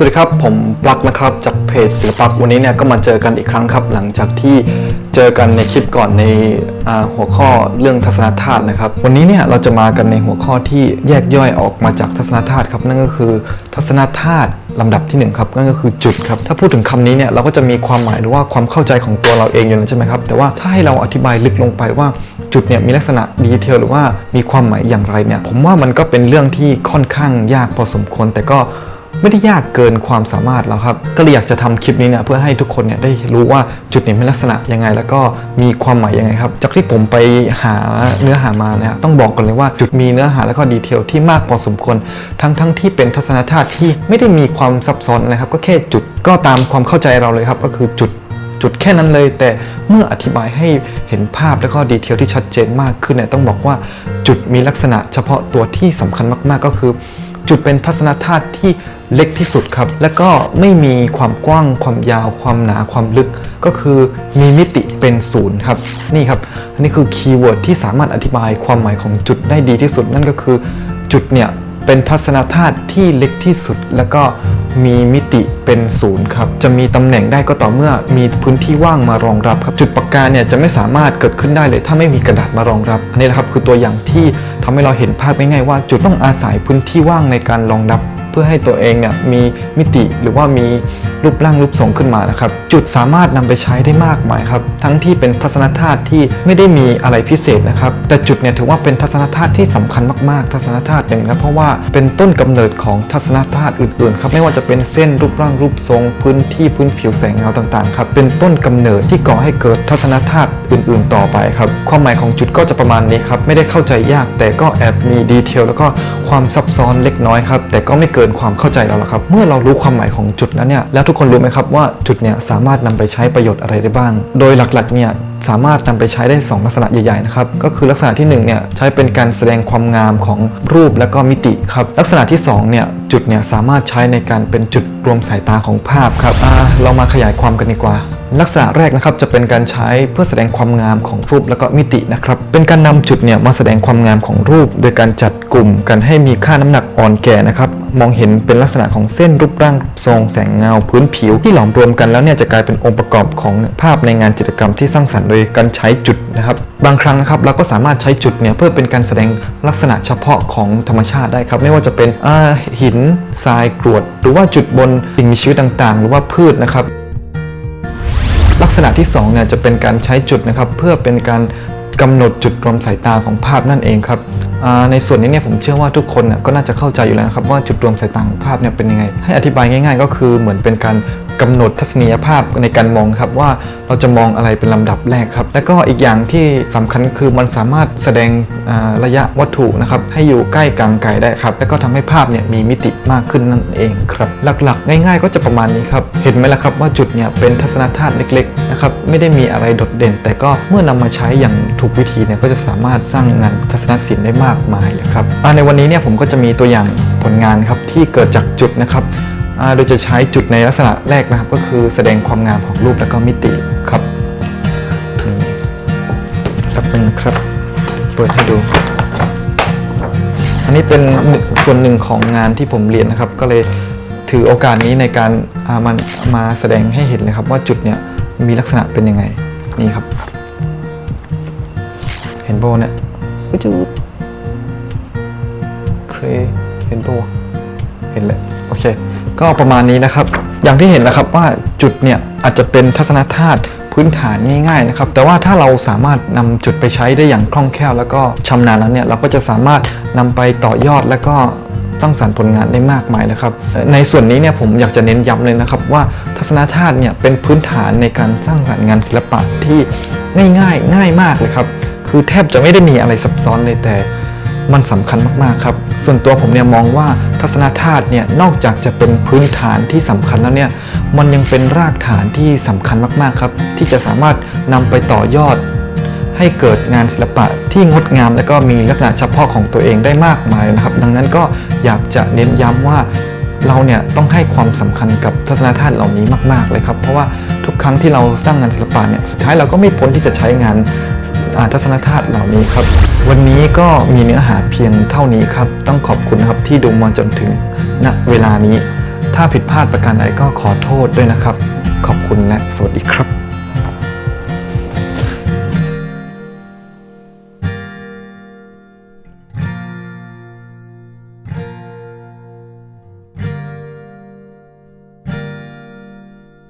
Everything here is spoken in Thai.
สวัสดีครับผมปลักนะครับจากเพจศิลปะวันนี้เนี่ยก็มาเจอกันอีกครั้งครับ หลังจากที่เจอกันในคลิปก่อนในหัวข้อเรื่องทัศนธาตุนะครับ วันนี้เนี่ยเราจะมากันในหัวข้อที่แยกย่อยออกมาจากทัศนธาตุครับนั่นก็คือ ทัศนธาตุลำดับที่หนึ่งครับนั่นก็คือจุดครับถ้าพูดถึงคำนี้เนี่ยเราก็จะมีความหมายหรือว่าความเข้าใจของตัวเราเองอยู่แล้วใช่ไหมครับแต่ว่าถ้าให้เราอธิบายลึกลงไปว่าจุดเนี่ยมีลักษณะดีเทลหรือว่ามีความหมายอย่างไรเนี่ยผมว่ามันก็เป็นเรื่องที่ค่อนข้างยากพอสมควรแต่ก็ ไม่ได้ยากเกินความสามารถแล้วครับ ก็เลยอยากจะทำคลิปนี้เนี่ยเพื่อให้ทุกคนเนี่ยได้รู้ว่าจุดนี้มีลักษณะยังไง แล้วก็มีความหมายยังไงครับ จากที่ผมไปหาเนื้อหามาเนี่ยต้องบอกก่อนเลยว่าจุดมีเนื้อหาแล้วก็ดีเทลที่มากพอสมควรทั้งทั้งที่เป็นทัศนธาตุที่ไม่ได้มีความซับซ้อนอะครับ ก็แค่จุดก็ตามความเข้าใจเราเลยครับก็คือจุดจุดแค่นั้นเลย แต่เมื่ออธิบายให้เห็นภาพแล้วก็ดีเทลที่ชัดเจนมากขึ้นเนี่ยต้องบอกว่าจุดมีลักษณะเฉพาะตัวที่สำคัญมากๆก็คือ จุดเป็นทัศนธาตุที่เล็กที่สุดครับ และก็ไม่มีความกว้างความยาว ความหนาความลึก ก็คือมีมิติเป็นศูนย์ครับ นี่ครับอันนี้คือคีย์เวิร์ดที่สามารถอธิบายความหมายของจุดได้ดีที่สุด นั่นก็คือจุดเนี่ยเป็นทัศนธาตุที่เล็กที่สุด แล้วก็มีมิติเป็นศูนย์ครับ จะมีตำแหน่งได้ก็ต่อเมื่อมีพื้นที่ว่างมารองรับครับ จุดปากกาเนี่ยจะไม่สามารถเกิดขึ้นได้เลย ถ้าไม่มีกระดาษมารองรับ อันนี้แหละครับคือตัวอย่างที่ ทำให้เราเห็นภาพง่ายๆว่า จุดต้องอาศัยพื้นที่ว่างในการรองรับ เพื่อให้ตัวเองเนี่ยมีมิติหรือว่ามี รูปร่างรูปทรงขึ้นมานะครับ จุดสามารถนำไปใช้ได้มากมายครับ ทั้งที่เป็นทัศนธาตุที่ไม่ได้มีอะไรพิเศษนะครับ แต่จุดเนี่ยถือว่าเป็นทัศนธาตุที่สำคัญมากๆ ทัศนธาตุหนึ่งนะเพราะว่าเป็นต้นกำเนิดของทัศนธาตุอื่นๆครับไม่ว่าจะเป็นเส้นรูปร่างรูปทรง พื้นที่พื้นผิวแสงเงาต่างๆครับเป็นต้นกำเนิดที่ก่อให้เกิดทัศนธาตุอื่นๆ ต่อไปครับความหมายของจุดก็จะประมาณนี้ครับไม่ได้เข้าใจยากแต่ก็แอบมีดีเทลแล้วก็ความซับซ้อนเล็กน้อยครับแต่ก็ไม่เกินความเข้าใจเราหรอกครับ เมื่อเรารู้ความหมายของจุดแล้วเนี่ยแล้วทุกคนรู้ไหมครับว่าจุดเนี่ยสามารถนำไปใช้ประโยชน์อะไรได้บ้าง โดยหลักๆเนี่ยสามารถนำไปใช้ได้ 2 ลักษณะใหญ่ๆนะครับก็คือลักษณะที่1เนี่ยใช้เป็นการแสดงความงามของรูปและก็มิติครับลักษณะที่2เนี่ยจุดเนี่ยสามารถใช้ในการเป็นจุดรวมสายตาของภาพครับอ่าเรามาขยายความกันดีกว่า ลักษณะแรกนะครับจะเป็นการใช้เพื่อแสดงความงามของรูปและก็มิตินะครับเป็นการนำจุดเนี่ยมาแสดงความงามของรูป โดยการจัดกลุ่มกันให้มีค่าน้ำหนักอ่อนแก่นะครับ มองเห็นเป็นลักษณะของเส้นรูปร่างทรงแสงเงา พื้นผิวที่หลอมรวมกันแล้วเนี่ยจะกลายเป็นองค์ประกอบของภาพในงานจิตรกรรมที่สร้างสรรค์โดยการใช้จุดนะครับบางครั้งนะครับเราก็สามารถใช้จุดเนี่ยเพื่อเป็นการแสดงลักษณะเฉพาะของธรรมชาติได้ครับไม่ว่าจะเป็นหินทรายกรวด หรือว่าจุดบนสิ่งมีชีวิตต่างๆ หรือว่าพืชนะครับลักษณะที่2เนี่ยจะเป็นการใช้จุดนะครับเพื่อเป็นการ กำหนดจุดรวมสายตาของภาพนั่นเองครับในส่วนนี้เนี่ยผมเชื่อว่าทุกคนเนี่ยก็น่าจะเข้าใจอยู่แล้วครับว่าจุดรวมสายตาของภาพเนี่ยเป็นยังไง ให้อธิบายง่าย ๆ ก็คือเหมือนเป็นการ กำหนดทัศนียภาพในการมองครับว่าเราจะมองอะไรเป็นลำดับแรกครับ และก็อีกอย่างที่สำคัญคือมันสามารถแสดงระยะวัตถุนะครับให้อยู่ใกล้กลางไกลได้ครับ แล้วก็ทำให้ภาพเนี่ยมีมิติมากขึ้นนั่นเองครับหลักๆ ง่าย ๆ ก็จะประมาณนี้ครับเห็นไหมล่ะครับว่าจุดเนี่ยเป็นทัศนธาตุเล็กๆนะครับไม่ได้มีอะไรโดดเด่น แต่ก็เมื่อนำมาใช้อย่างถูกวิธีเนี่ยก็จะสามารถสร้างงานทัศนศิลป์ได้มากมายเลยครับในวันนี้เนี่ยผมก็จะมีตัวอย่างผลงานครับที่เกิดจากจุดนะครับ โดยจะใช้จุดในลักษณะแรกนะครับ ก็คือแสดงความงามของรูปและก็มิติครับสักหนึ่งครับ เปิดให้ดู อันนี้เป็นส่วนหนึ่งของงานที่ผมเรียนนะครับ ก็เลยถือโอกาสนี้ในการามันมาแสดงให้เห็นเลยครับ ว่าจุดเนี่ยมีลักษณะเป็นยังไงนี่ครับ เห็นโบเนี่ยก็จืดเครเห็นโบเห็นเลยโอเค ก็ประมาณนี้นะครับ อย่างที่เห็นนะครับว่าจุดเนี่ยอาจจะเป็นทัศนธาตุพื้นฐานง่ายๆนะครับ แต่ว่าถ้าเราสามารถนำจุดไปใช้ได้อย่างคล่องแคล่ว แล้วก็ชำนาญแล้วเนี่ยเราก็จะสามารถนำไปต่อยอดแล้วก็สร้างสรรค์ผลงานได้มากมายนะครับ ในส่วนนี้เนี่ยผมอยากจะเน้นย้ำเลยนะครับ ว่าทัศนธาตุเนี่ยเป็นพื้นฐานในการสร้างสรรค์งานศิลปะที่ง่ายๆ ง่ายมากเลยครับ คือแทบจะไม่ได้มีอะไรซับซ้อนเลยแต่ มันสำคัญมากๆครับ ส่วนตัวผมเนี่ยมองว่าทัศนธาตุเนี่ยนอกจากจะเป็นพื้นฐานที่สำคัญแล้วเนี่ยมันยังเป็นรากฐานที่สำคัญมากๆครับ ที่จะสามารถนำไปต่อยอด ให้เกิดงานศิลปะที่งดงาม และก็มีลักษณะเฉพาะของตัวเองได้มากมายนะครับ ดังนั้นก็อยากจะเน้นย้ำว่าเราเนี่ยต้องให้ความสำคัญกับทัศนธาตุเหล่านี้มาก ๆ เลยครับ เพราะว่าทุกครั้งที่เราสร้างงานศิลปะเนี่ยสุดท้ายเราก็ไม่พ้นที่จะใช้งาน อ่าทัศนธาตุเหล่านี้ครับ วันนี้ก็มีเนื้อหาเพียงเท่านี้ครับ ต้องขอบคุณนะครับที่ดูมาจนถึงณเวลานี้ ถ้าผิดพลาดประการใดก็ขอโทษด้วยนะครับ ขอบคุณและสวัสดีครับ